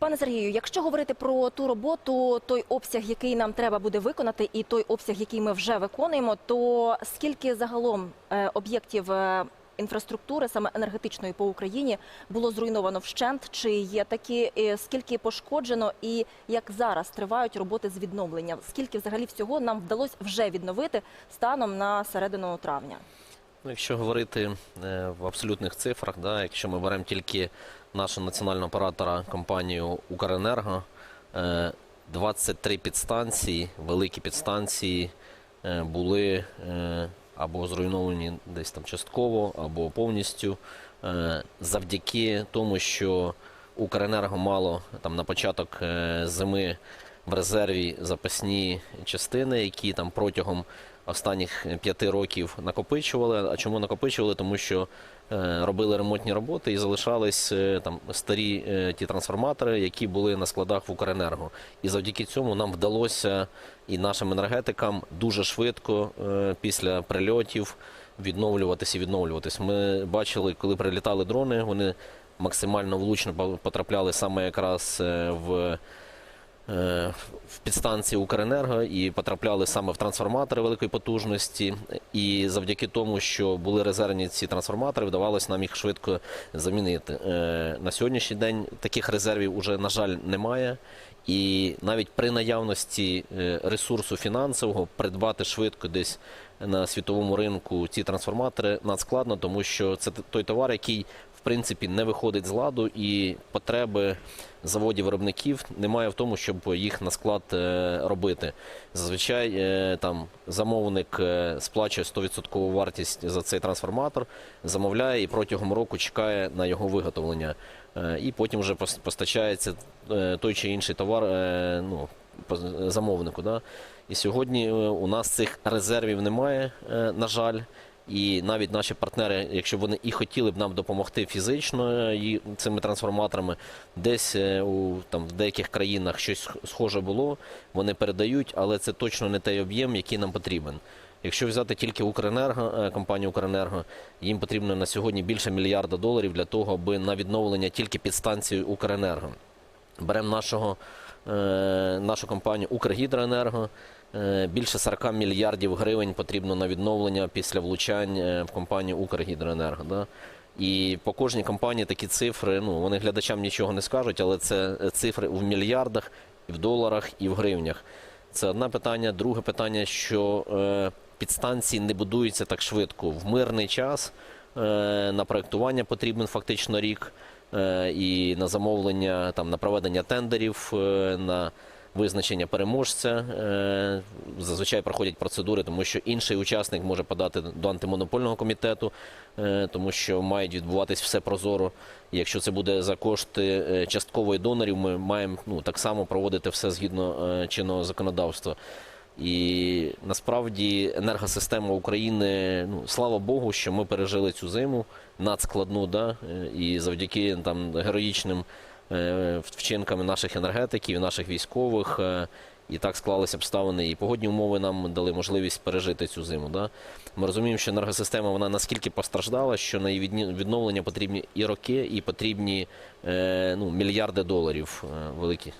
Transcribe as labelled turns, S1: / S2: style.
S1: Пане Сергію, якщо говорити про ту роботу, той обсяг, який нам треба буде виконати, і той обсяг, який ми вже виконуємо, то скільки загалом е, об'єктів е, інфраструктури, саме енергетичної по Україні, було зруйновано вщент? Чи є такі, е, скільки пошкоджено, і як зараз тривають роботи з відновлення? Скільки взагалі всього нам вдалося вже відновити станом на середину травня?
S2: Ну, якщо говорити в абсолютних цифрах, да, якщо ми беремо тільки нашого національного оператора компанію Укренерго, е, 23 підстанції, великі підстанції е, були е, або зруйновані десь там частково, або повністю, е, завдяки тому, що Укренерго мало там на початок е, зими в резерві запасні частини, які там протягом останніх п'яти років накопичували. А чому накопичували? Тому що е, робили ремонтні роботи і залишались е, там старі е, ті трансформатори, які були на складах в Укренерго. І завдяки цьому нам вдалося і нашим енергетикам дуже швидко е, після прильотів відновлюватися і відновлюватись. Ми бачили, коли прилітали дрони, вони максимально влучно потрапляли саме якраз е, в е, в підстанції Укренерго і потрапляли саме в трансформатори великої потужності. І завдяки тому, що були резервні ці трансформатори, вдавалося нам їх швидко замінити. Е, На сьогоднішній день таких резервів уже, на жаль, немає. І навіть при наявності е, ресурсу фінансового придбати швидко десь на світовому ринку ці трансформатори надскладно, тому що це той товар, який в принципі не виходить з ладу, і потреби заводів виробників немає в тому, щоб їх на склад е, робити. Зазвичай е, там замовник е, сплачує 100% вартість за цей трансформатор, замовляє і протягом року чекає на його виготовлення. І потім вже постачається той чи інший товар ну, замовнику. Да? І сьогодні е, у нас цих резервів немає, е, на жаль. І навіть наші партнери, якщо вони і хотіли б нам допомогти фізично е, цими трансформаторами, десь у там в деяких країнах щось схоже було, вони передають, але це точно не той об'єм, який нам потрібен. Якщо взяти тільки Укренерго, компанію Укренерго, їм потрібно на сьогодні більше мільярда доларів для того, аби на відновлення тільки підстанції Укренерго. Беремо нашого, нашу компанію Укргідроенерго. Е, більше 40 мільярдів гривень потрібно на відновлення після влучань е, в компанію Укргідроенерго. І по кожній компанії такі цифри, ну вони глядачам нічого не скажуть, але це е, цифри в мільярдах, і в доларах, і в гривнях. Це одне питання. Друге питання, що е, підстанції не будуються так швидко. В мирний час е, на проєктування потрібен фактично рік, е, і на замовлення, там, на проведення тендерів, е, на визначення переможця. Е, зазвичай проходять процедури, тому що інший учасник може подати до антимонопольного комітету, е, тому що мають відбуватись все прозоро. Якщо це буде за кошти е, часткової донорів, ми маємо ну, так само проводити все згідно е, чинного законодавства. І насправді енергосистема України, ну слава Богу, що ми пережили цю зиму надскладну, да, і завдяки там героїчним е, вчинкам наших енергетиків, наших військових. е, І так склалися обставини, і погодні умови нам дали можливість пережити цю зиму. Да? Ми розуміємо, що енергосистема вона наскільки постраждала, що на її відновлення потрібні і роки, і потрібні е, ну, мільярди доларів великі.